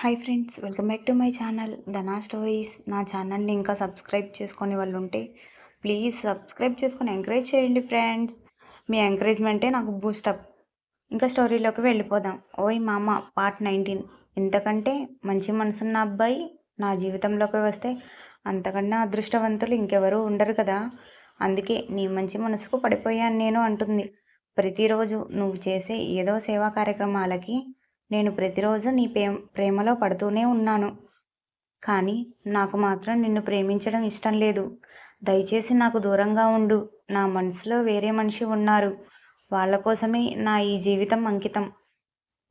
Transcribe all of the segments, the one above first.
Hi friends welcome back to my channel Dhana stories నా ఛానల్ని ఇంకా సబ్స్క్రైబ్ చేసుకునే వాళ్ళు ఉంటే ప్లీజ్ సబ్స్క్రైబ్ చేసుకొని ఎంకరేజ్ చేయండి ఫ్రెండ్స్ మీ ఎంకరేజ్మెంటే నాకు బూస్టప్ ఇంకా స్టోరీలోకి వెళ్ళిపోదాం. ఓయ్ మామ పార్ట్ నైన్టీన్ ఎంతకంటే మంచి మనసున్న అబ్బాయి నా జీవితంలోకి వస్తే అంతకన్నా అదృష్టవంతులు ఇంకెవరూ ఉండరు కదా. అందుకే నీ మంచి మనసుకు పడిపోయాను నేను అంటుంది. ప్రతిరోజు నువ్వు చేసే ఏదో సేవా కార్యక్రమాలకి నేను ప్రతిరోజు నీ ప్రేమ ప్రేమలో పడుతూనే ఉన్నాను. కానీ నాకు మాత్రం నిన్ను ప్రేమించడం ఇష్టం లేదు. దయచేసి నాకు దూరంగా ఉండు. నా మనసులో వేరే మనిషి ఉన్నారు. వాళ్ళ కోసమే నా ఈ జీవితం అంకితం.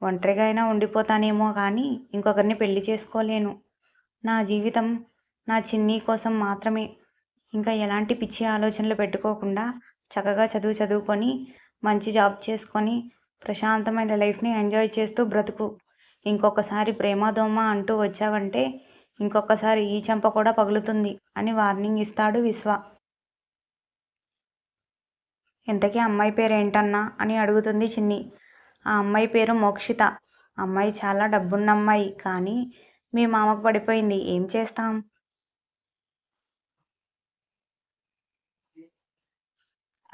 ఒంటరిగా అయినా ఉండిపోతానేమో కానీ ఇంకొకరిని పెళ్ళి చేసుకోలేను. నా జీవితం నా చిన్ని కోసం మాత్రమే. ఇంకా ఎలాంటి పిచ్చి ఆలోచనలు పెట్టుకోకుండా చక్కగా చదువు చదువుకొని మంచి జాబ్ చేసుకొని ప్రశాంతమైన లైఫ్ని ఎంజాయ్ చేస్తూ బ్రతుకు. ఇంకొకసారి ప్రేమ దోమ అంటూ వచ్చావంటే ఇంకొకసారి ఈ చెంప కూడా పగులుతుంది అని వార్నింగ్ ఇస్తాడు విశ్వ. ఇంతకీ అమ్మాయి పేరు ఏంటన్నా అని అడుగుతుంది చిన్ని. ఆ అమ్మాయి పేరు మోక్షిత. అమ్మాయి చాలా డబ్బున్న అమ్మాయి. కానీ మీ మామకు పడిపోయింది. ఏం చేస్తాం?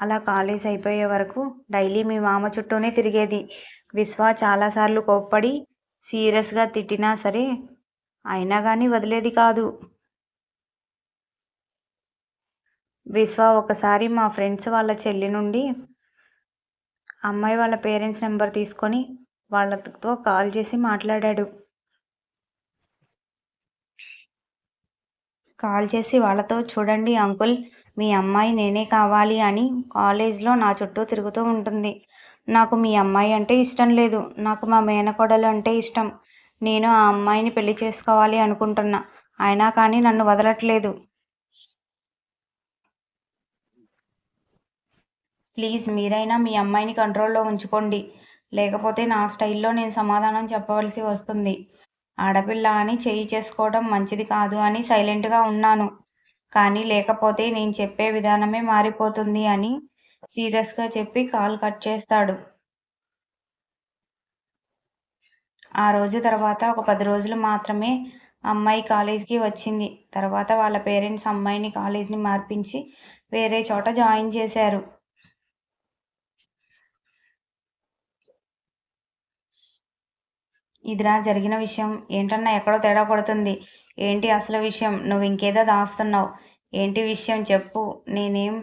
అలా కాలేజ్ అయిపోయే వరకు డైలీ మీ మామ చుట్టూనే తిరిగేది. విశ్వ చాలాసార్లు కోప్పడి సీరియస్గా తిట్టినా సరే అయినా కానీ వదిలేది కాదు. విశ్వ ఒకసారి మా ఫ్రెండ్స్ వాళ్ళ చెల్లి నుండి అమ్మాయి వాళ్ళ పేరెంట్స్ నెంబర్ తీసుకొని వాళ్ళతో కాల్ చేసి మాట్లాడాడు. కాల్ చేసి వాళ్ళతో చూడండి అంకుల్ మీ అమ్మాయి నేనే కావాలి అని కాలేజ్లో నా చుట్టూ తిరుగుతూ ఉంటుంది. నాకు మీ అమ్మాయి అంటే ఇష్టం లేదు. నాకు మా మేనకోడలు అంటే ఇష్టం. నేను ఆ అమ్మాయిని పెళ్ళి చేసుకోవాలి అనుకుంటున్నా. అయినా కానీ నన్ను వదలట్లేదు. ప్లీజ్ మీరైనా మీ అమ్మాయిని కంట్రోల్లో ఉంచుకోండి. లేకపోతే నా స్టైల్లో నేను సమాధానం చెప్పవలసి వస్తుంది. ఆడపిల్ల అని చేయి చేసుకోవడం మంచిది కాదు అని సైలెంట్గా ఉన్నాను. కానీ లేకపోతే నేను చెప్పే విధానమే మారిపోతుంది అని సీరియస్గా చెప్పి కాల్ కట్ చేస్తాడు. ఆ రోజు తర్వాత ఒక పది రోజులు మాత్రమే అమ్మాయి కాలేజ్కి వచ్చింది. తర్వాత వాళ్ళ పేరెంట్స్ అమ్మాయిని కాలేజ్ని మార్పించి వేరే చోట జాయిన్ చేశారు. ఇదిరా జరిగిన విషయం ఏంటన్నా ఎక్కడో తేడా కొడుతుంది ఏంటి అసలు విషయం? నువ్వు ఇంకేదో దాస్తున్నావు. ఏంటి విషయం చెప్పు. నేనేం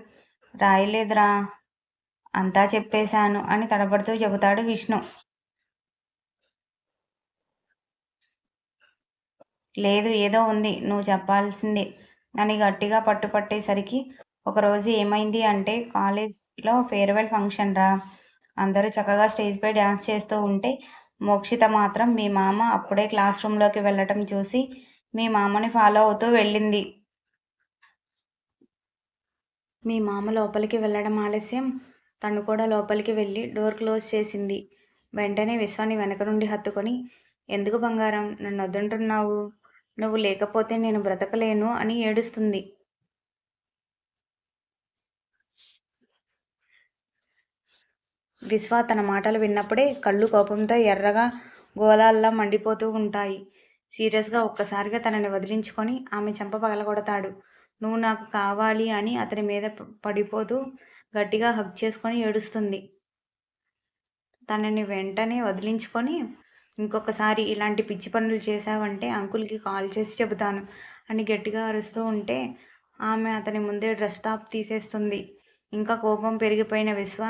రాయలేదురా. అంతా చెప్పేశాను అని తడబడుతూ చెబుతాడు విష్ణు. లేదు ఏదో ఉంది. నువ్వు చెప్పాల్సిందే. అని గట్టిగా పట్టుపట్టేసరికి ఒకరోజు ఏమైంది అంటే కాలేజ్లో ఫేర్వెల్ ఫంక్షన్ రా అందరూ చక్కగా స్టేజ్పై డ్యాన్స్ చేస్తూ ఉంటే మోక్షిత మాత్రం మీ మామ అప్పుడే క్లాస్ రూమ్లోకి వెళ్ళటం చూసి మీ మామని ఫాలో అవుతూ వెళ్ళింది. మీ మామ లోపలికి వెళ్ళడం ఆలస్యం. తను కూడా లోపలికి వెళ్ళి డోర్ క్లోజ్ చేసింది. వెంటనే విశ్వాన్ని వెనక నుండి హత్తుకొని ఎందుకు బంగారం? నన్ను వద్దంటున్నావు. నువ్వు లేకపోతే నేను బ్రతకలేను అని ఏడుస్తుంది. విశ్వ తన మాటలు విన్నప్పుడే కళ్ళు కోపంతో ఎర్రగా గోళాల్లా మండిపోతూ ఉంటాయి. సీరియస్గా ఒక్కసారిగా తనని వదిలించుకొని ఆమె చెంప పగలగొడతాడు. నువ్వు నాకు కావాలి అని అతని మీద పడిపోతూ గట్టిగా హగ్ చేసుకొని ఏడుస్తుంది. తనని వెంటనే వదిలించుకొని ఇంకొకసారి ఇలాంటి పిచ్చి పనులు చేశావంటే అంకుల్కి కాల్ చేసి చెబుతాను అని గట్టిగా అరుస్తూ ఉంటే ఆమె అతని ముందే డ్రెస్ టాప్ తీసేస్తుంది. ఇంకా కోపం పెరిగిపోయిన విశ్వ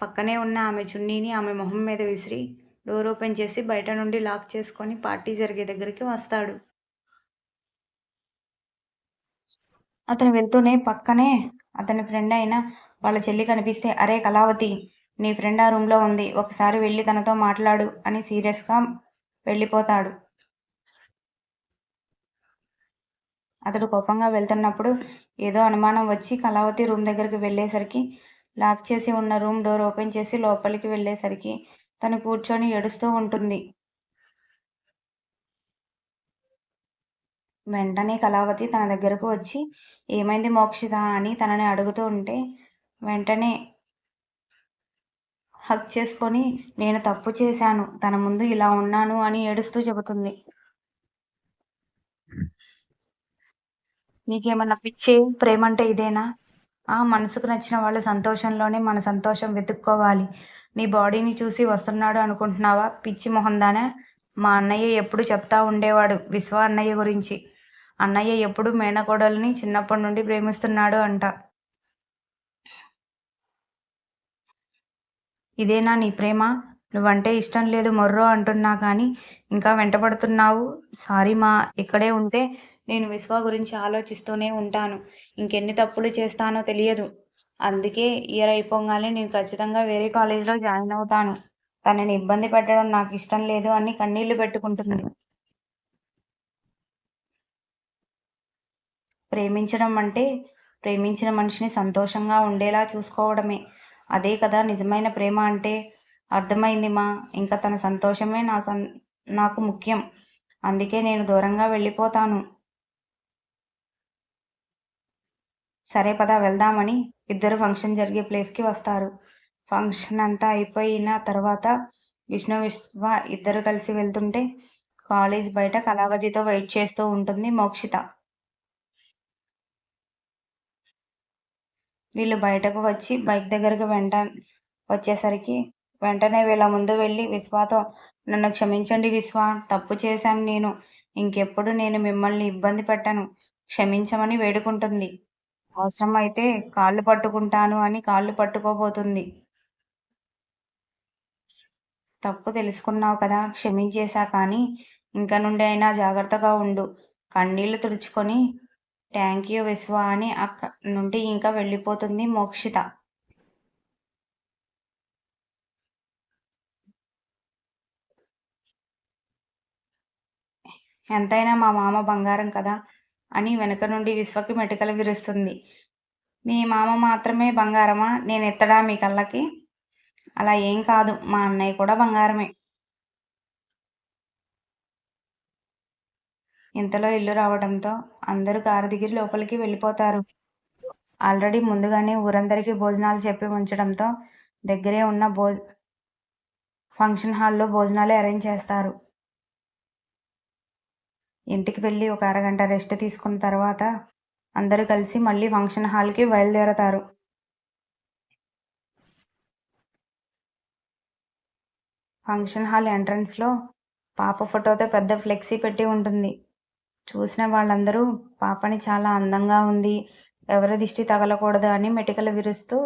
పక్కనే ఉన్న ఆమె చున్నీని ఆమె మొహం మీద విసిరి డోర్ ఓపెన్ చేసి బయట నుండి లాక్ చేసుకొని పార్టీ జరిగే దగ్గరికి వస్తాడు. అతను వెళ్తూనే పక్కనే అతని ఫ్రెండ్ అయిన వాళ్ళ చెల్లి కనిపిస్తే అరే కళావతి నీ ఫ్రెండ్ ఆ రూమ్లో ఉంది ఒకసారి వెళ్ళి తనతో మాట్లాడు అని సీరియస్గా వెళ్ళిపోతాడు. అతడు కోపంగా వెళ్తున్నప్పుడు ఏదో అనుమానం వచ్చి కళావతి రూమ్ దగ్గరికి వెళ్ళేసరికి లాక్ చేసి ఉన్న రూమ్ డోర్ ఓపెన్ చేసి లోపలికి వెళ్ళేసరికి తను కూర్చొని ఏడుస్తూ ఉంటుంది. వెంటనే కళావతి తన దగ్గరకు వచ్చి ఏమైంది మోక్షిత? అని తనని అడుగుతూ ఉంటే వెంటనే హక్ చేసుకొని నేను తప్పు చేశాను. తన ముందు ఇలా ఉన్నాను అని ఏడుస్తూ చెబుతుంది. నీకేమన్నా పిచ్చే ప్రేమ అంటే ఇదేనా? మనసుకు నచ్చిన వాళ్ళ సంతోషంలోనే మన సంతోషం వెతుక్కోవాలి. నీ బాడీని చూసి వస్తున్నాడు అనుకుంటున్నావా? పిచ్చి మొహందానే? మా అన్నయ్య ఎప్పుడు చెప్తా ఉండేవాడు విశ్వ అన్నయ్య గురించి. అన్నయ్య ఎప్పుడు మేనకోడల్ని చిన్నప్పటి నుండి ప్రేమిస్తున్నాడు అంట. ఇదేనా నీ ప్రేమ? నువ్వంటే ఇష్టం లేదు మొర్రో అంటున్నా కానీ ఇంకా వెంటపడుతున్నావు? సారీ మా ఇక్కడే ఉంటే నేను విశ్వ గురించి ఆలోచిస్తూనే ఉంటాను. ఇంకెన్ని తప్పులు చేస్తానో తెలియదు. అందుకే ఇయర్ అయిపోగానే నేను ఖచ్చితంగా వేరే కాలేజీలో జాయిన్ అవుతాను. తనని ఇబ్బంది పెట్టడం నాకు ఇష్టం లేదు అని కన్నీళ్ళు పెట్టుకుంటుంది. ప్రేమించడం అంటే ప్రేమించిన మనిషిని సంతోషంగా ఉండేలా చూసుకోవడమే. అదే కదా నిజమైన ప్రేమ అంటే. అర్థమైంది మా. ఇంకా తన సంతోషమే నా సం నాకు ముఖ్యం. అందుకే నేను దూరంగా వెళ్ళిపోతాను. సరే పద వెళ్దామని ఇద్దరు ఫంక్షన్ జరిగే ప్లేస్కి వస్తారు. ఫంక్షన్ అంతా అయిపోయిన తర్వాత విష్ణు విశ్వ ఇద్దరు కలిసి వెళ్తుంటే కాలేజ్ బయట కళావతితో వెయిట్ చేస్తూ ఉంటుంది మోక్షిత. వీళ్ళు బయటకు వచ్చి బైక్ దగ్గరకు వెంట వచ్చేసరికి వెంటనే వీళ్ళ ముందు వెళ్ళి విశ్వాతో నన్ను క్షమించండి విశ్వ తప్పు చేశాను నేను. ఇంకెప్పుడు నేను మిమ్మల్ని ఇబ్బంది పెట్టను. క్షమించమని వేడుకుంటుంది. అవసరం అయితే కాళ్ళు పట్టుకుంటాను అని కాళ్ళు పట్టుకోబోతుంది. తప్పు తెలుసుకున్నావు కదా క్షమించేశా కానీ ఇంక నుండి అయినా జాగ్రత్తగా ఉండు. కన్నీళ్ళు తుడుచుకొని థ్యాంక్ యూ విశ్వ అని అక్క నుండి ఇంకా వెళ్ళిపోతుంది మోక్షిత. ఎంతైనా మా మామ బంగారం కదా అని వెనుక నుండి విశ్వకి మెటికలు విరుస్తుంది. మీ మామ మాత్రమే బంగారమా? నేను ఎత్తడా మీ కళ్ళకి? అలా ఏం కాదు మా అన్నయ్య కూడా బంగారమే. ఇంతలో ఇల్లు రావడంతో అందరూ కారు దిగిరి లోపలికి వెళ్ళిపోతారు. ఆల్రెడీ ముందుగానే ఊరందరికీ భోజనాలు చెప్పి ఉంచడంతో దగ్గరే ఉన్న భోజ ఫంక్షన్ హాల్లో భోజనాలు అరేంజ్ చేస్తారు. ఇంటికి వెళ్ళి ఒక అరగంట రెస్ట్ తీసుకున్న తర్వాత అందరూ కలిసి మళ్ళీ ఫంక్షన్ హాల్కి బయలుదేరతారు. ఫంక్షన్ హాల్ ఎంట్రన్స్లో పాప ఫోటోతో పెద్ద ఫ్లెక్సీ పెట్టి ఉంటుంది. చూసిన వాళ్ళందరూ పాపని చాలా అందంగా ఉంది ఎవరి దిష్టి తగలకూడదు అని మెటికలు విరుస్తూ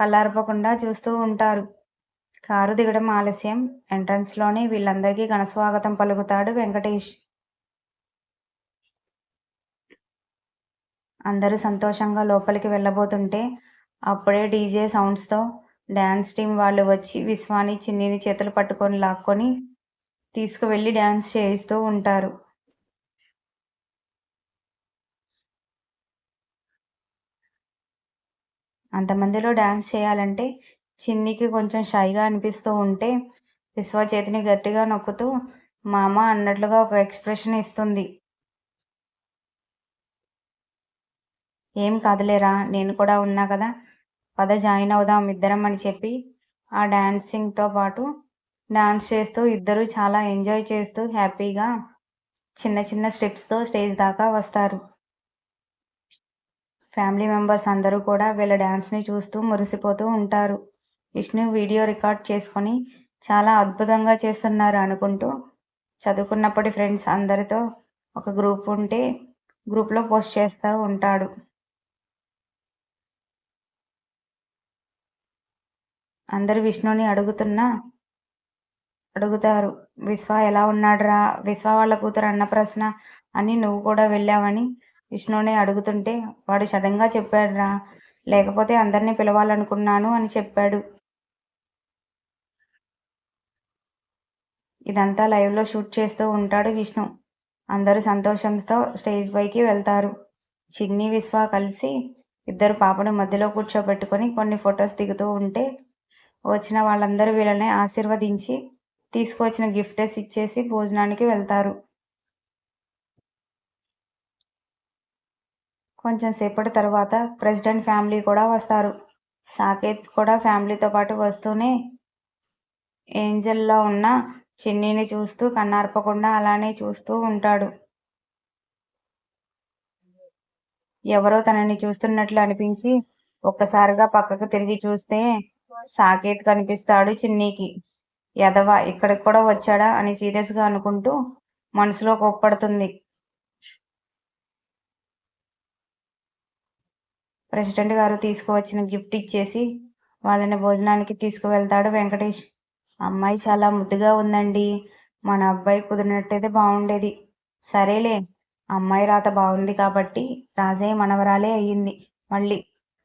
కళ్ళారపకుండా చూస్తూ ఉంటారు. కారు దిగడం ఆలస్యం. ఎంట్రన్స్లోనే వీళ్ళందరికీ ఘనస్వాగతం పలుకుతాడు వెంకటేష్. అందరూ సంతోషంగా లోపలికి వెళ్ళబోతుంటే అప్పుడే డీజే సౌండ్స్తో డ్యాన్స్ టీం వాళ్ళు వచ్చి విశ్వాని చిన్నిని చేతులు పట్టుకొని లాక్కొని తీసుకువెళ్ళి డ్యాన్స్ చేయిస్తూ ఉంటారు. అంతమందిలో డ్యాన్స్ చేయాలంటే చిన్నికి కొంచెం షైగా అనిపిస్తూ ఉంటే విశ్వ చేతిని గట్టిగా నొక్కుతూ మామ అన్నట్లుగా ఒక ఎక్స్ప్రెషన్ ఇస్తుంది. ఏం కాదులేరా నేను కూడా ఉన్నా కదా. పద జాయిన్ అవుదాం ఇద్దరం అని చెప్పి ఆ డాన్సింగ్తో పాటు డాన్స్ చేస్తూ ఇద్దరు చాలా ఎంజాయ్ చేస్తూ హ్యాపీగా చిన్న చిన్న స్టెప్స్తో స్టేజ్ దాకా వస్తారు. ఫ్యామిలీ మెంబర్స్ అందరూ కూడా వీళ్ళ డ్యాన్స్ని చూస్తూ మురిసిపోతూ ఉంటారు. విష్ణు వీడియో రికార్డ్ చేసుకొని చాలా అద్భుతంగా చేస్తున్నారు అనుకుంటూ చదువుకున్నప్పటి ఫ్రెండ్స్ అందరితో ఒక గ్రూప్ ఉంటే గ్రూప్లో పోస్ట్ చేస్తూ ఉంటాడు. అందరు విష్ణుని అడుగుతున్నా అడుగుతారు విశ్వ ఎలా ఉన్నాడురా విశ్వ వాళ్ళ కూతురు అన్న ప్రశ్న అని నువ్వు కూడా వెళ్ళావని విష్ణుని అడుగుతుంటే వాడు సడన్గా చెప్పాడురా లేకపోతే అందరినీ పిలవాలనుకున్నాను అని చెప్పాడు. ఇదంతా లైవ్లో షూట్ చేస్తూ ఉంటాడు విష్ణు. అందరూ సంతోషంతో స్టేజ్ పైకి వెళ్తారు. చిన్ని విశ్వ కలిసి ఇద్దరు పాపను మధ్యలో కూర్చోబెట్టుకొని కొన్ని ఫొటోస్ దిగుతూ ఉంటే వచ్చిన వాళ్ళందరూ వీళ్ళని ఆశీర్వదించి తీసుకువచ్చిన గిఫ్టెస్ ఇచ్చేసి భోజనానికి వెళ్తారు కొంచెం సేపటి తర్వాత ప్రెసిడెంట్ ఫ్యామిలీ కూడా వస్తారు సాకేత్ కూడా ఫ్యామిలీతో పాటు వస్తూనే ఏంజల్లో ఉన్న చిన్నిని చూస్తూ కన్నార్పకుండా అలానే చూస్తూ ఉంటాడు. ఎవరో తనని చూస్తున్నట్లు అనిపించి ఒక్కసారిగా పక్కకు తిరిగి చూస్తే సాకేత్ కనిపిస్తాడు చిన్నీకి ఎదవ ఇక్కడికి కూడా వచ్చాడా అని సీరియస్‌గా అనుకుంటూ మనసులో కోప్పడుతుంది. ప్రెసిడెంట్ గారు తీసుకువచ్చిన గిఫ్ట్ ఇచ్చేసి వాళ్ళని భోజనానికి తీసుకువెళ్తాడు వెంకటేష్. అమ్మాయి చాలా ముద్దుగా ఉందండి. మన అబ్బాయి కుదిరినట్టయితే బాగుండేది సరేలే అమ్మాయి రాత బాగుంది కాబట్టి రాజయ్య మనవరాలే అయ్యింది మళ్ళీ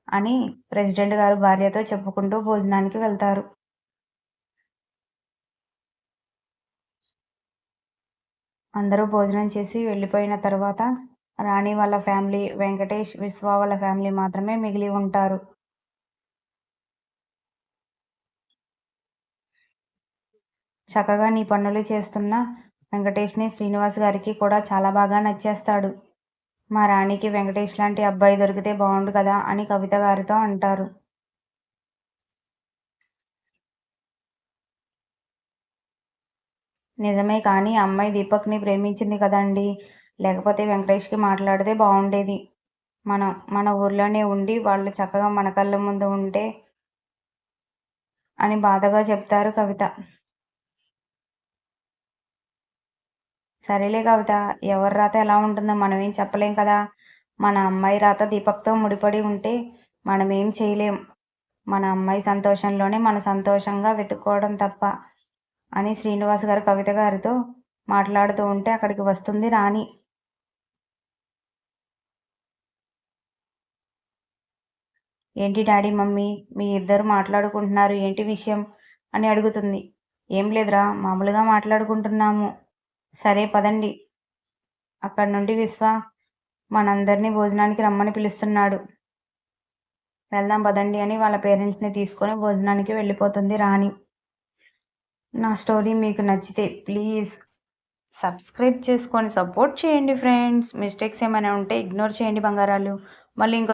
అని ప్రెసిడెంట్ గారు భార్యతో చెప్పుకుంటూ భోజనానికి వెళ్తారు. అందరూ భోజనం చేసి వెళ్ళిపోయిన తర్వాత రాణి వాళ్ళ ఫ్యామిలీ, వెంకటేష్, విశ్వ వాళ్ళ ఫ్యామిలీ మాత్రమే మిగిలి ఉంటారు. చక్కగా నీ పనులు చేస్తున్న వెంకటేష్‌ని శ్రీనివాస్ గారికి కూడా చాలా బాగా నచ్చేస్తాడు. మా రాణికి వెంకటేష్ లాంటి అబ్బాయి దొరికితే బాగుండు కదా అని కవిత గారితో అంటారు. నిజమే కానీ అమ్మాయి దీపక్‌ని ప్రేమించింది కదండీ! లేకపోతే వెంకటేష్‌కి మాట్లాడితే బాగుండేది మనం మన ఊర్లోనే ఉండి వాళ్ళు చక్కగా మన కళ్ళ ముందు ఉంటే అని బాధగా చెప్తారు కవిత. సరేలే కవిత ఎవరి రాత ఎలా ఉంటుందో మనమేం చెప్పలేం కదా! మన అమ్మాయి రాత దీపక్‌తో ముడిపడి ఉంటే మనం ఏం చేయలేం. మన అమ్మాయి సంతోషంలోనే మన సంతోషంగా వెతుక్కోవడం తప్ప అని శ్రీనివాస్ గారు కవిత గారితో మాట్లాడుతూ ఉంటే అక్కడికి వస్తుంది రాణి. ఏంటి డాడీ మమ్మీ మీ ఇద్దరు మాట్లాడుకుంటున్నారు ఏంటి విషయం అని అడుగుతుంది. ఏం లేదురా మామూలుగా మాట్లాడుకుంటున్నాము. సరే పదండి. అక్కడి నుండి విశ్వ మనందరినీ భోజనానికి రమ్మని పిలుస్తున్నాడు. వెళ్దాం పదండి అని వాళ్ళ పేరెంట్స్‌ని తీసుకొని భోజనానికి వెళ్ళిపోతుంది రాణి. నా స్టోరీ మీకు నచ్చితే ప్లీజ్ సబ్స్క్రైబ్ చేసుకొని సపోర్ట్ చేయండి ఫ్రెండ్స్. మిస్టేక్స్ ఏమైనా ఉంటే ఇగ్నోర్ చేయండి బంగారాలు. మళ్ళీ ఇంకో